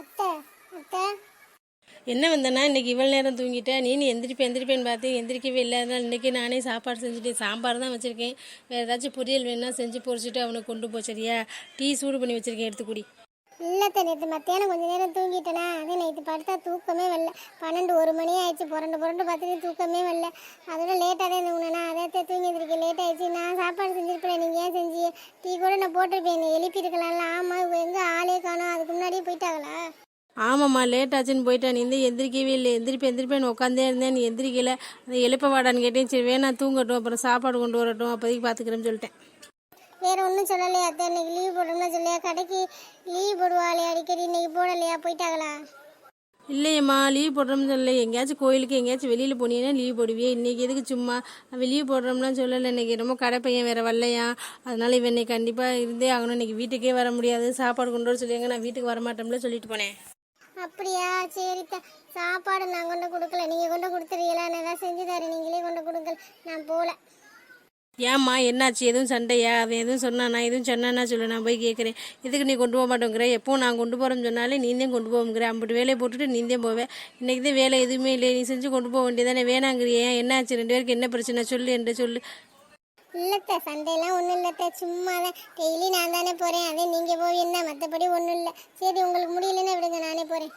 அத்தை அத்தை. என்ன வந்தேன்னா இன்னைக்கு இவ்வளோ நேரம் தூங்கிட்டேன் நீனு எந்திரிப்பேன் எந்திரிப்பேன்னு பார்த்து எந்திரிக்கவே இல்லை. அதனால் இன்றைக்கி நானே சாப்பாடு செஞ்சுட்டேன். சாம்பார் தான் வச்சுருக்கேன். வேறு ஏதாச்சும் பொரியல் வேணுன்னா செஞ்சு பொரிச்சிட்டு அவனுக்கு கொண்டு போ சரியா? டீ சூடு பண்ணி வச்சுருக்கேன் எடுத்து குடி. இல்லத்த நேற்று மத்தியானம் கொஞ்ச நேரம் தூங்கிட்டேனா. அதே நைட்டு படுத்தா தூக்கமே வரல. பன்னெண்டு ஒரு மணி ஆயிடுச்சு. புரண்டு புரண்டு பார்த்துட்டு தூக்கமே வரல. அதோட லேட்டாக தான் தூங்கினேனா அதே தூங்கி எந்திரிக்க லேட் ஆயிடுச்சு. நான் சாப்பாடு செஞ்சிருப்பேன் நீங்கள் ஏன் செஞ்சு டீ கூட நான் போட்டிருப்பேன். என்னை எழுப்பியிருக்கலாம்ல ஆமாம் எங்கே ஆளே காணோம். அதுக்கு முன்னாடியே போயிட்டாங்களா? ஆமாம்மா லேட் ஆச்சுன்னு போயிட்டேன். நீ வந்து எந்திரிக்கவே இல்லை. எந்திரிப்பேன் எந்திரிப்பேன்னு உட்காந்தே இருந்தேன். நீ எந்திரிக்கல. அந்த எழுப்ப வாடான்னு கேட்டேன். சரி வேணா தூங்கட்டும். அப்புறம் சாப்பாடு கொண்டு வரட்டும். அப்போதைக்கு பார்த்துக்கிறேன்னு சொல்லிட்டேன். வேற ஒன்றும் சொல்லலையா அத்தை. இன்னைக்கு லீவ் போடணும்னா சொல்லியா கடைக்கு லீவ் போடுவாளே. அடிக்கடி இன்னைக்கு போடலையா? போயிட்டாங்களா? இல்லையம்மா லீவ் போடுறோம்னு சொல்லலை. எங்கேயாச்சும் கோயிலுக்கு எங்கேயாச்சும் வெளியில் போனீங்கன்னா லீவ் போடுவியே. இன்றைக்கி எதுக்கு சும்மா அவன் லீவ் போடுறோம்லாம் சொல்லலை. இன்னைக்கு ரொம்ப கடை பையன் வேறு வரலையா? அதனால இவன் இன்னைக்கு கண்டிப்பாக இருந்தே ஆகணும். இன்னைக்கு வீட்டுக்கே வர முடியாது. சாப்பாடு கொண்டு வர சொல்லியாங்க. நான் வீட்டுக்கு வரமாட்டோம்ல சொல்லிட்டு போனேன். அப்படியா? சரி சாப்பாடு நான் கொண்டு கொடுக்கல. நீங்கள் கொண்டு கொடுத்துறீங்களா? நான் செஞ்சு தரேன். நீங்களே கொண்டு கொடுக்கல நான் போகல ஏம்மா என்னாச்சு? எதுவும் சண்டையா? அவன் எதுவும் சொன்னானா? எதுவும் சொன்னானா சொல்லு நான் போய் கேட்குறேன் இதுக்கு நீ கொண்டு போக மாட்டோங்கிற? எப்போ நான் கொண்டு போகிறேன்னு சொன்னாலே நீந்தே கொண்டு போவோங்கிற. அம்பிட்டு வேலையை போட்டுட்டு நீந்தே போவேன். இன்றைக்கி தான் வேலை எதுவுமே இல்லை நீ செஞ்சு கொண்டு போக வேண்டியதானே? வேணாங்கிறியே. என்னாச்சு? ரெண்டு பேருக்கு என்ன பிரச்சனை? சொல்லு என்று சொல்லு. இல்லத்த சண்டையெல்லாம் ஒன்றும் இல்லத்த. சும்மா தான் டெய்லி நான் தானே போகிறேன் அதே நீங்கள் போவீங்கன்னா மற்றபடி ஒன்றும் இல்லை. சரி உங்களுக்கு முடியலன்னா விடுங்க நானே போகிறேன்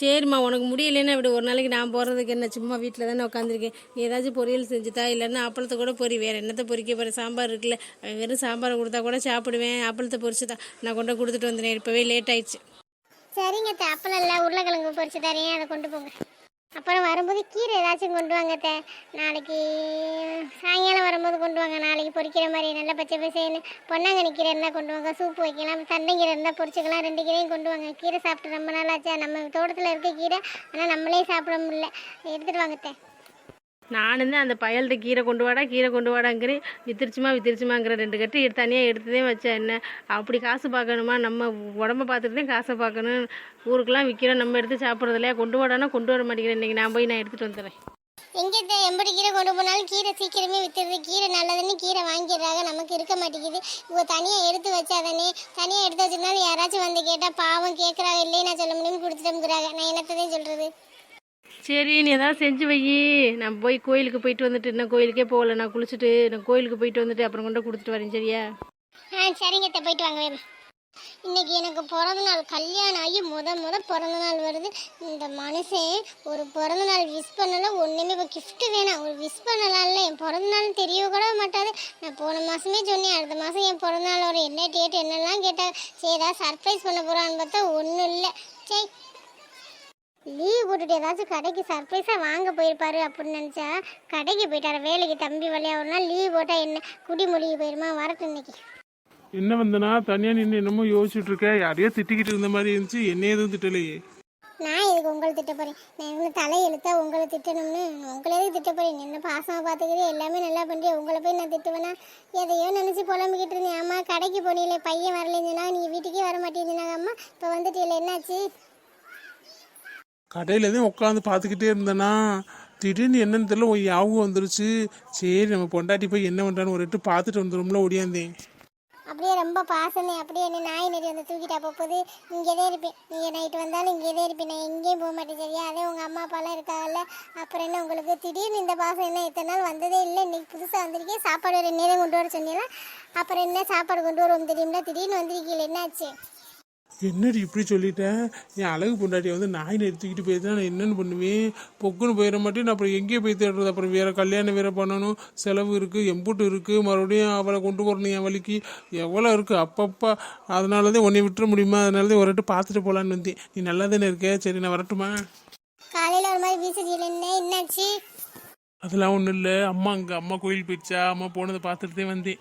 சரிம்மா உனக்கு முடியலைன்னா இப்படி ஒரு நாளைக்கு நான் போகிறதுக்கு என்ன சும்மா வீட்டில் தானே உட்காந்துருக்கேன் ஏதாச்சும் பொரியல் செஞ்சுதா இல்லைன்னா அப்பளத்தை கூட பொரி. வேறு என்னத்தை பொறிக்க போகிற சாம்பார் இருக்குல்ல அவன் வெறும் சாம்பாரை கொடுத்தா கூட சாப்பிடுவேன். அப்பளத்தை பொரிச்சுதான். நான் கொண்டு கொடுத்துட்டு வந்துடுறேன். இப்போவே லேட் ஆயிடுச்சு. சரிங்க தே அப்பளம் இல்லை உருளைக்கிழங்கு பொரிச்சு தரேன். அதை கொண்டு போங்க. அப்புறம் வரும்போது கீரை ஏதாச்சும் கொண்டு வாங்க தே நாளைக்கு சாயங்காலம் வரும்போது பொரிக்கிற மாதிரி நல்ல பச்சை பசேன்னு பொன்னாங்கண்ணி கீரை இருந்தால் கொண்டு வாங்க சூப்பு வைக்கலாம் தண்டைக்கீரை இருந்தால் பொரிச்சுக்கலாம் ரெண்டு கீரையும் கொண்டு வாங்க. கீரை சாப்பிட்டு ரொம்ப நாள் ஆச்சா? நம்ம தோட்டத்தில் இருக்க கீரை ஆனால் நம்மளே சாப்பிட முடியல. எடுத்துகிட்டு வாங்கத்தே நானும் தான் அந்த பயல்கிட்ட கீரை கொண்டு வாடா கீரை கொண்டு வாடாங்கிறேன். வித்திரிச்சுமா வித்திரிச்சுமாங்கிற ரெண்டு கட்டு எடுத்து தனியாக எடுத்துதே வச்சேன் என்ன? அப்படி காசு பார்க்கணுமா? நம்ம உடம்ப பார்த்துட்டு தான் காசை பார்க்கணும். ஊருக்கெலாம் விற்கிறோம் நம்ம எடுத்து சாப்பிட்றது இல்லையா கொண்டு வாடானா கொண்டு வர மாட்டேங்கிறேன். இன்றைக்கி நான் போய் நான் எடுத்துகிட்டு வந்துடுறேன். எங்கே எம்படி கீரை கொண்டு போனாலும் கீரை சீக்கிரமே வித்துடுது. கீரை நல்லதுன்னு கீரை வாங்கிடுறாங்க. நமக்கு இருக்க மாட்டேங்குது. இவங்க தனியாக எடுத்து வச்சாதானே? தனியாக எடுத்து வச்சிருந்தாலும் யாராச்சும் வந்து கேட்டால் பாவம் கேட்குறாங்க இல்லையே நான் சொல்ல முடியும் கொடுத்துட்டோம்ங்கிறாங்க. நான் என்னத்ததான் சொல்கிறது சரி நீ ஏதாவது செஞ்சு வை. நான் போய் கோயிலுக்கு போயிட்டு வந்துட்டு இன்னும் கோயிலுக்கே போகல. நான் குளிச்சுட்டு நான் கோயிலுக்கு போயிட்டு வந்துட்டு அப்புறம் கொண்டு கொடுத்துட்டு வரேன். சரியா? ஆ சரிங்க போயிட்டு வாங்க இன்னைக்கு எனக்கு பிறந்த நாள் கல்யாணம் ஆகி முத முத பிறந்த நாள் வருது. இந்த மனுஷன் ஒரு பிறந்த நாள் விஷ் பண்ணல ஒன்றுமே இப்போ கிஃப்ட்டு வேணாம். ஒரு விஷ் பண்ணலாம்ல என் பிறந்த நாள் தெரிய கூட மாட்டாது. நான் போன மாதமே சொன்னேன் அடுத்த மாதம் என் பிறந்த நாள் வரும். என்ன டேட் என்னெல்லாம் கேட்டால் சரி ஏதாவது சர்ப்ரைஸ் பண்ண போகிறான்னு பார்த்தா ஒன்றும் இல்லை. சரி லீவ் போட்டுட்டு ஏதாச்சும் கடைக்கு சர்ப்ரைஸாக வாங்க போயிருப்பாரு அப்படின்னு நினச்சா கடைக்கு போயிட்டார் வேலைக்கு தம்பி வழியாக ஒரு நாள் லீவ் போட்டால் என்ன குடி மூலிகை போயிருமா வரட்டும் இன்னைக்கு. என்ன வந்தனா? தனியாக நின்று என்னமோ யோசிச்சுட்டு இருக்க. யாரையோ திட்டிக்கிட்டு இருந்த மாதிரி இருந்துச்சு. என்ன எதுவும் திட்டலையே. நான் எதுக்கு உங்களை திட்ட போறேன்? நான் என்ன தலையெழுத்தா உங்களை திட்டணும்னு உங்களை திட்ட போறேன்? என்ன பாசமா பார்த்துக்கிறே எல்லாமே நல்லா பண்றிய? உங்களை போய் நான் திட்டுவேனா? எதையோ நினைச்சு புலம்பிக்கிட்டு இருந்தேன். அம்மா கடைக்கு போனீங்களே பையன் வரலைன்னா நீ வீட்டுக்கே வர மாட்டேங்கிறாங்க அம்மா. இப்போ வந்துட்டீங்களே என்னாச்சு? கடையில் தான் உட்காந்து பார்த்துக்கிட்டே இருந்தேனா? திடீர்னு என்னன்னு தெரியல. ஒரு ஞாபகம் வந்துருச்சு. சரி நம்ம பொண்டாட்டி போய் என்ன பண்ணுறான்னு ஒரு எட்டு பார்த்துட்டு வந்துடும்ல ஓடியாந்தேன். அப்படியே ரொம்ப பாசமே அப்படியே என்ன நாய் நெறி வந்து தூக்கிட்டா போகுது இங்கே தான் இருப்பேன். நீங்கள் நைட்டு வந்தாலும் இங்கே தான் இருப்பேன். நான் எங்கேயும் போக மாட்டேன் சரியா? அதே உங்கள் அம்மா அப்பாலாம் இருக்காங்கல்ல அப்புறம் என்ன உங்களுக்கு? திடீர்னு இந்த பாசம் என்ன? இத்தனை நாள் வந்ததே இல்லை. இன்றைக்கி புதுசாக வந்திருக்கேன் சாப்பாடு ரெண்டு நேரம் கொண்டு வர சொன்னீங்களா அப்புறம் என்ன சாப்பாடு கொண்டு வருவோம் தெரியுங்களா திடீர்னு வந்திருக்கீங்களே என்னாச்சு? என்னடி இப்படி சொல்லிட்டேன் என் அழகு பொண்டாட்டியை வந்து நாய் நிறுத்திக்கிட்டு போயிருந்தா நான் என்னென்னு பண்ணுவேன். பொக்குன்னு போயிட மாட்டேன். நான் அப்புறம் எங்கேயே போய் தேடுறது. அப்புறம் வேற கல்யாணம் வேற பண்ணணும். செலவு இருக்குது எம்புட்டு இருக்குது மறுபடியும் அவளை கொண்டு வரணும் என் வழிக்கு. எவ்வளோ இருக்குது அப்பப்பா. அதனால தான் உன்னை விட்டுற முடியுமா? அதனால தான் ஒரு பார்த்துட்டு போகலான்னு வந்தேன். நீ நல்லா தானே இருக்க? சரி நான் வரட்டுமா? காலையில் ஒரு மாதிரி என்னாச்சு? அதெல்லாம் ஒன்றும் இல்லை. அம்மா அங்கே. அம்மா கோயில் போயிடுச்சா? அம்மா போனதை பார்த்துட்டு தான் வந்தேன்.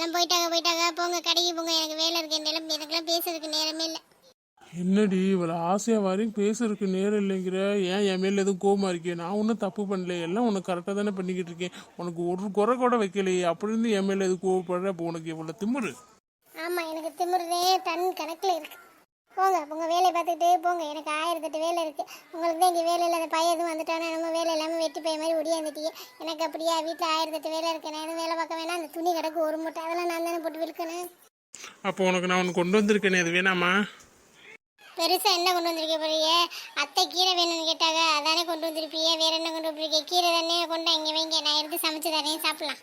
அதெல்லாம் போயிட்டாங்க போயிட்டாங்க. போங்க கடைக்கு போங்க. எனக்கு வேலை இருக்கு. இந்த இடம் எனக்குலாம் பேசுறதுக்கு நேரமே இல்லை. என்னடி இவ்வளோ ஆசையாக வரையும் பேசுறதுக்கு நேரம் இல்லைங்கிற? ஏன் என் மேல எதுவும் கோவமா இருக்கே நான் ஒன்றும் தப்பு பண்ணல. எல்லாம் உனக்கு கரெக்டாக தானே பண்ணிக்கிட்டு இருக்கேன். உனக்கு ஒரு குறை கூட வைக்கலையே. அப்படி இருந்து என் மேல எதுவும் கோவப்படுற? அப்போ உனக்கு இவ்வளோ திமிரு. ஆமாம் எனக்கு திமிருதே. டன் கணக்கில் இருக்கு. போங்க உங்க வேலையை பார்த்துக்கிட்டே போங்க. எனக்கு ஆயிரத்தெட்டு வேலை இருக்கு. உங்களுக்கு தான் இங்கே வேலை இல்லாத பையன் எதுவும் வந்துட்டானா? நம்ம வேலை இல்லாமல் வெட்டி பையன் மாதிரி ஒடியாந்துட்டீங்க எனக்கு அப்படியா? வீட்டில் ஆயிரத்தெட்டு வேலை இருக்கு. நான் எதுவும் வேலை பார்க்க துணி கிடக்கு ஒரு மூட்டை. அதெல்லாம் நான் தானே போட்டு விற்கணும். அப்போ உனக்கு நான் ஒன்று கொண்டு வந்திருக்கேனே அது வேணாமா? பெருசா என்ன கொண்டு வந்திருக்க போறியே? அத்தை கீரை வேணும்னு கேட்டாங்க அதானே கொண்டு வந்திருப்பியே. வேற என்ன கொண்டு வந்திருக்கீங்க கீரை தானே கொண்டு இங்க வைங்க. நான் எடுத்து சமைச்சு தரேன் சாப்பிடலாம்.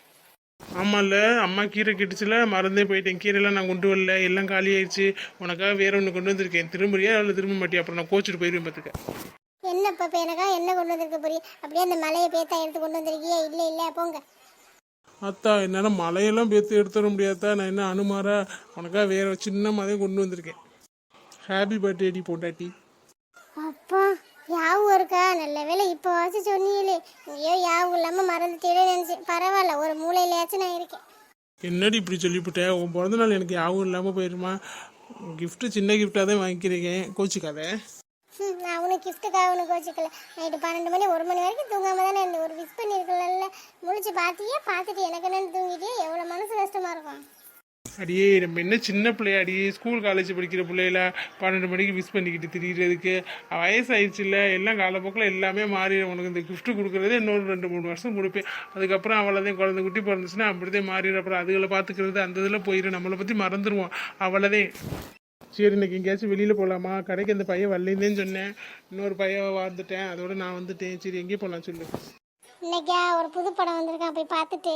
ஆமாம்ல அம்மா கீரை கிட்டுச்சுல மறந்தே போயிட்டேன். கீரைலாம் நான் கொண்டு வரல எல்லாம் காலி ஆயிடுச்சு. உனக்காக வேற ஒன்று கொண்டு வந்திருக்கேன். திரும்புறியா இல்லை திரும்ப மாட்டியா? அப்புறம் நான் கோச்சிட்டு போயிருவேன் பார்த்துக்க என்ன இப்போ எனக்கா என்ன கொண்டு வந்திருக்க போறீ? அப்படியே அந்த மலையை பேத்தா எடுத்து கொண்டு வந்திருக்கியே? இல்லை இல்லை போங்க. அத்தா என்னால் மலையெல்லாம் பேத்து எடுத்து வர முடியாதா நான் என்ன அனுமாரா? உனக்காக வேற சின்ன மதையும் கொண்டு வந்திருக்கேன். ஹாப்பி பர்த்டே டி பொண்டாட்டி. அப்பா யாவும் இருக்கா நல்ல வேளை இப்போ வாசி சொன்னீங்களே. ஐயோ யாவும் இல்லாமல் மறந்துட்டே நினச்சேன். பரவாயில்ல ஒரு மூலையிலயாச்சும் நான் இருக்கேன். என்னடி இப்படி சொல்லிவிட்டேன் உன் பிறந்த நாள் எனக்கு யாவும் இல்லாமல் போயிருமா? கிஃப்ட்டு சின்ன கிஃப்டாக தான் வாங்கிக்கிறீங்க. கோச்சிக்காத. நான் அவனுக்கு கிஃப்ட்டுக்காக அவனுக்கு வச்சுக்கல. நைட்டு பன்னெண்டு மணி ஒரு மணி வரைக்கும் தூங்காம தானே இருந்தேன். ஒரு விஷ் பண்ணியிருக்கல முழிச்சு பார்த்தியே பார்த்துட்டு எனக்கு என்னென்னு தூங்கிட்டே எவ்வளோ மனசு கஷ்டமாக இருக்கும். அடியே நம்ம என்ன சின்ன பிள்ளையாடி ஸ்கூல் காலேஜ் படிக்கிற பிள்ளைகள பன்னெண்டு மணிக்கு மிஸ் பண்ணிக்கிட்டு திரியிறதுக்கு வயசாயிடுச்சுல்ல. எல்லாம் காலப்போக்கில் எல்லாமே மாறிடும் உனக்கு இந்த கிஃப்ட் கொடுக்குறதே இன்னொரு ரெண்டு மூணு வருஷம் கொடுப்பேன். அதுக்கப்புறம் அவ்வளோதான் குழந்தை குட்டி பிறந்துச்சுன்னா அப்படிதான் மாறிடுற அப்புறம் அதுகளை பார்த்துக்கிறது அந்த இதில் போயிடும். நம்மளை பற்றி மறந்துடுவோம். அவ்வளோதான் சரி இன்னைக்கு எங்கேயாச்சும் வெளியில் போகலாமா கடைக்கு அந்த பையன் வரலேருந்தேன்னு சொன்னேன். இன்னொரு பையன் வந்துட்டேன். அதோட நான் வந்துட்டேன். சரி எங்கேயும் போகலாம் சொல்லு. இன்னைக்கா ஒரு புது படம் வந்திருக்கான். போய் பார்த்துட்டு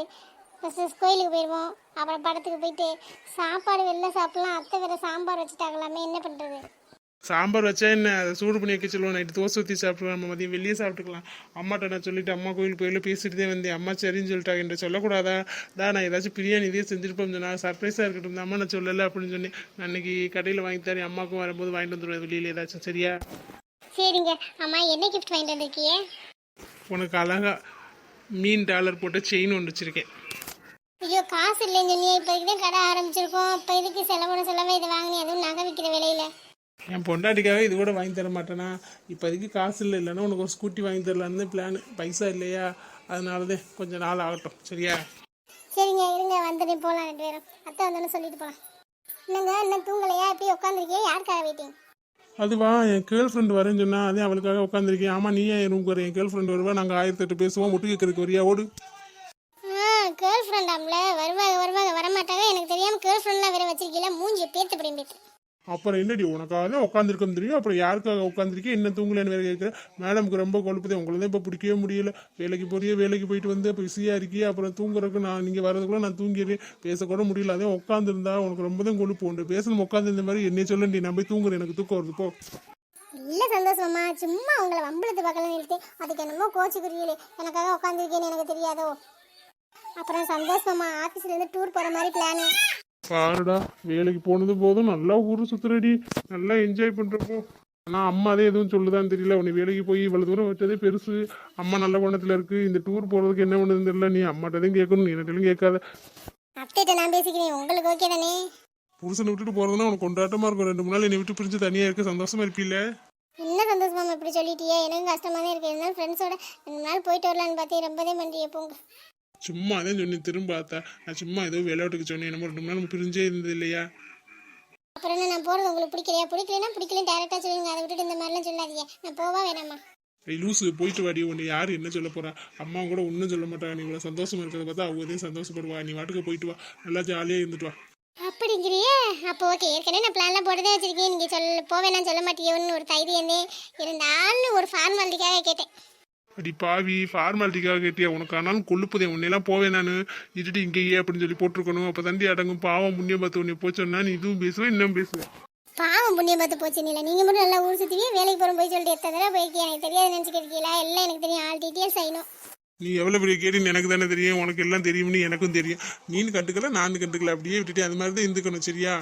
ஃபஸ்ட்டு கோயிலுக்கு போயிடுவோம் அப்புறம் படத்துக்கு போயிட்டு சாப்பாடு வெளில சாப்பிட்லாம். அத்தை வேறு சாம்பார் வச்சுட்டாங்களாமே. என்ன பண்ணுறது சாம்பார் வச்சா என்ன? அதை சூடு பண்ணி வைக்க சொல்லுவோம். நைட்டு தோசை ஊற்றி சாப்பிட்டுக்கலாம் நம்ம மதியம் வெளியே சாப்பிட்டுக்கலாம். அம்மாட்ட நான் சொல்லிட்டு அம்மா கோயில் கோயில பேசிட்டு தான் வந்தேன். அம்மா சரின்னு சொல்லிட்டாங்க. என்கிட்ட சொல்லக்கூடாதா? தான் நான் ஏதாச்சும் பிரியாணி இதே செஞ்சுருப்போம். சொன்னா சர்ப்ரைஸாக இருக்கட்டும். அம்மா நான் சொல்லலை அப்படின்னு சொன்னேன். நான் அன்னைக்கு கடையில் வாங்கி தரேன். அம்மாவுக்கும் வரும்போது வாங்கிட்டு வந்துடுவேன் வெளியில் ஏதாச்சும். சரியா? சரிங்க. அம்மா என்ன கிஃப்ட் வாங்கிட்டு வந்திருக்கியே உனக்கு அழகா மீன் டாலர் போட்ட செயின் ஒன்று வச்சிருக்கேன். ஐயோ காசு இல்லைன்னு சொன்னியே இப்போதைக்கு தான் கடை ஆரம்பிச்சிருக்கோம். இப்போ இதுக்கு செலவோட செலவை இதை வாங்கினே அதுவும் நகை விற்கிற விலையில. என் பொண்டாட்டிக்காக இது கூட வாங்கி தர மாட்டேனா? இப்போதைக்கு காசு இல்லை இல்லைன்னா உனக்கு ஒரு ஸ்கூட்டி வாங்கி தரலான்னு பிளான் பைசா இல்லையா? அதனால தான் கொஞ்சம் நாள் ஆகட்டும். சரியா? சரிங்க இருங்க வந்துட்டு போகலாம் ரெண்டு பேரும். அத்தை வந்தோன்னு சொல்லிட்டு போகலாம் என்னங்க இன்னும் தூங்கலையா? இப்படி உட்காந்துருக்கியே யாருக்காக வெயிட்டிங் அதுவா என் கேர்ள் ஃப்ரெண்ட் வரேன்னு சொன்னா அதே அவளுக்காக உட்காந்துருக்கேன் ஆமா நீ ஏன் ரூம்க்கு வர என் கேர்ள் ஃப்ரெண்ட் வருவா நாங்கள் ஆயிரத்தி எட்டு பேசுவோம் ஒட்டு கேட்கறதுக்கு வரியா ஓடு. கேர்ள் ஃப்ரெண்டாம்ல வருவாங்க வருவாங்க வரமாட்டாங்க. எனக்கு தெரியாமல் கேர்ள் ஃப்ரெண்ட்லாம் வேற வச்சிருக்கீங்களா மூஞ்சி பேத்து படி பேத்து அப்புறம் என்னடி உனக்காக தான் உட்காந்துருக்கோம் தெரியும் அப்புறம் யாருக்காக உட்காந்துருக்கே என்ன தூங்கலன்னு வேலை கேட்குறேன் மேடமுக்கு ரொம்ப கொழுப்புதே உங்களை தான் இப்போ பிடிக்கவே முடியல. வேலைக்கு போறியே வேலைக்கு போயிட்டு வந்து இப்போ பிஸியாக இருக்கியே? அப்புறம் தூங்குறதுக்கு நான் நீங்கள் வரதுக்குள்ள நான் தூங்கிடுறேன். பேசக்கூட முடியல. அதே உட்காந்துருந்தா உனக்கு ரொம்ப தான் கொழுப்பு. உண்டு பேசணும் உட்காந்துருந்த மாதிரி என்னை சொல்லண்டி. நான் போய் தூங்குறேன். எனக்கு தூக்கம் வருது. போ. இல்லை சந்தோஷமா சும்மா உங்களை வம்பளத்து பக்கம் நிறுத்தி. அதுக்கு என்னமோ கோச்சுக்குறீங்களே எனக்காக உட்காந்துருக்கேன்னு எனக்கு தெரியாதோ? அப்புறம் சந்தோஷமா ஆஃபீஸ்லேருந்து டூர் போகிற மாதிரி பிளானு பாருடா வேலைக்கு போனது போதும் நல்லா ஊர் சுத்துறடி நல்லா என்ஜாய் பண்றப்போ. ஆனால் அம்மா அதே எதுவும் சொல்லுதான்னு தெரியல. உன்னை வேலைக்கு போய் இவ்வளவு தூரம் வச்சதே பெருசு. அம்மா நல்ல குணத்துல இருக்கு. இந்த டூர் போறதுக்கு என்ன பண்ணுதுன்னு தெரியல. நீ அம்மாட்டதையும் கேட்கணும் நீ என்னட்டையும் கேட்காத. அப்டேட்டை நான் பேசிக்கிறேன். உங்களுக்கு ஓகே தானே? புருஷனை விட்டுட்டு போறதுன்னா உனக்கு கொண்டாட்டமா இருக்கும். ரெண்டு மூணு நாள் என்னை விட்டு பிரிஞ்சு தனியா இருக்க சந்தோஷமா இருப்பீல்ல? என்ன சந்தோஷமா இப்படி சொல்லிட்டியே? எனக்கு கஷ்டமா தான் இருக்கு. இருந்தாலும் ஃப்ரெண்ட்ஸோட ரெண்டு நாள் போயிட்டு வரலான்னு பார்த்தேன். ரொம்பவே பண்றியே போங்க. சும்மா அதான் சொன்னேன் திரும்ப பார்த்தா நான் சும்மா ஏதோ விளையாட்டுக்கு சொன்னேன் என்னமோ ரெண்டு மூணு நாள் பிரிஞ்சே இருந்தது இல்லையா? அப்புறம் என்ன நான் போறது உங்களுக்கு பிடிக்கலையா? பிடிக்கலன்னா பிடிக்கலன்னு டேரக்டா சொல்லுங்க அதை விட்டுட்டு இந்த மாதிரிலாம் சொல்லாதீங்க. நான் போவா வேணாமா ஏய் லூசு போயிட்டு வாடி. உன்னை யார் என்ன சொல்ல போறா? அம்மா கூட ஒன்றும் சொல்ல மாட்டாங்க நீ இவ்வளோ சந்தோஷமா இருக்கிறத பார்த்தா இதையும் சந்தோஷப்படுவா. நீ வாட்டுக்கு போயிட்டு வா. நல்லா ஜாலியாக இருந்துட்டு வா. அப்படிங்கிறியே? அப்போ ஓகே ஏற்கனவே நான் பிளான்லாம் போட்டுதான் வச்சிருக்கேன். நீங்க சொல்ல போவேணாம் சொல்ல மாட்டீங்கன்னு ஒரு தைரியம். இருந்தாலும் ஒரு ஃபார்மாலிட்டிக்காக கேட்டேன். அடி பாவி ஃபார்மாலிட்டிக்காக கேட்டியா? உனக்கு ஆனாலும் கொழுப்புதே உன்னையெல்லாம் போவேன் நான். இட்டுட்டு இங்கேயே அப்படின்னு சொல்லி போட்டிருக்கணும். அப்போ தண்டி அடங்கும். பாவம் முன்னியம் பார்த்து உன்னை போச்சோன்னா நீ இதுவும் பேசுவேன் இன்னும் பேசுவேன் பாவம் புண்ணியம் பார்த்து போச்சு நீல. நீங்க மட்டும் நல்லா ஊர் சுத்தியே வேலைக்கு போறோம் போய் சொல்லிட்டு எத்தனை தடவை போயிருக்கீங்க எனக்கு தெரியாது நினைச்சுக்கிறீங்களா எல்லாம் எனக்கு தெரியும். ஆல் டீட்டெயில்ஸ் ஆயிடும் நீ எவ்வளோ பெரிய கேட்டுன்னு எனக்கு தானே தெரியும். உனக்கு எல்லாம் தெரியும்னு எனக்கும் தெரியும். நீனு கண்டுக்கல நானும் கண்டுக்கல. அப்படியே விட்டுட்டு அது மாதிரி தான் இருந்துக்கணும் சரியா?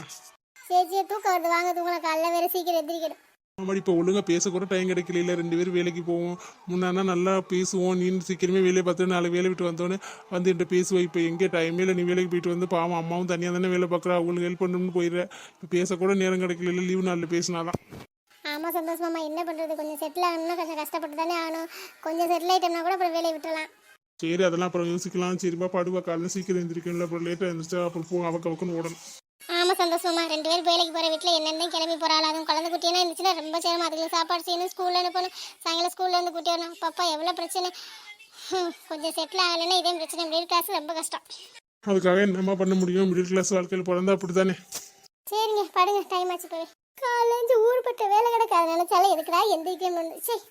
சரி சரி தூக்கம் வருது. வாங்க தூங்கலாம் காலைல வேற சீக்கிரம் எந்திரிக்கணும். ஆமாடி இப்போ ஒழுங்கா பேச கூட டைம் கிடைக்கல ரெண்டு பேரும் வேலைக்கு போவோம். முன்னாடினா நல்லா பேசுவோம். நீ சீக்கிரமே வேலையை பார்த்து நாலு வேலை விட்டு வந்தோடனே வந்து என்கிட்ட பேசுவேன் இப்போ எங்கே டைமே இல்லை நீ வேலைக்கு போயிட்டு வந்து பாவம் அம்மாவும் தனியாக தானே வேலை பார்க்குறா. அவங்களுக்கு ஹெல்ப் பண்ணணும்னு போயிடுற. இப்போ பேசக்கூட நேரம் கிடைக்கல லீவு நாளில் பேசினாதான். ஆமா சந்தோஷமாமா என்ன பண்றது? கொஞ்சம் செட்டில் ஆகணும்னா கொஞ்சம் கஷ்டப்பட்டு தானே ஆகணும். கொஞ்சம் செட்டில் ஆயிட்டோம்னா கூட அப்புறம் வேலையை விட்டுறலாம். சரி அதெல்லாம் அப்புறம் யோசிக்கலாம். சரிப்பா பாடுவா. காலையில் சீக்கிரம் எழுந்திரிக்கணும்ல அப்புறம் லேட்டாக எழுந்திரிச்சா அப்புறம் போ அவக்கு அவக்குன்னு ஓடணும். ஆமா சந்தோஷமா. ரெண்டு பேரும் வேலைக்கு போற வீட்டுல என்னென்ன கிளம்பி போறாள் அதுவும் குழந்தை குட்டியெல்லாம் இருந்துச்சுன்னா ரொம்ப சிரமம் அதுக்கு சாப்பாடு செய்யணும் ஸ்கூல்ல அனுப்பணும். சாயங்காலம் ஸ்கூல்ல இருந்து கூட்டி வரணும். பாப்பா எவ்வளவு பிரச்சனை? கொஞ்சம் செட்டில் ஆகலைன்னா இதே பிரச்சனை. மிடில் கிளாஸ் ரொம்ப கஷ்டம். அதுக்காக என்னம்மா பண்ண முடியும்? மிடில் கிளாஸ் வாழ்க்கையில் பிறந்தா அப்படி தானே சரிங்க படுங்க. டைம் ஆச்சு போய் காலேஜ் ஊருப்பட்ட வேலை கிடக்கு. அதை நினைச்சாலே எதுக்குடா எந்திரிக்கணும் சரி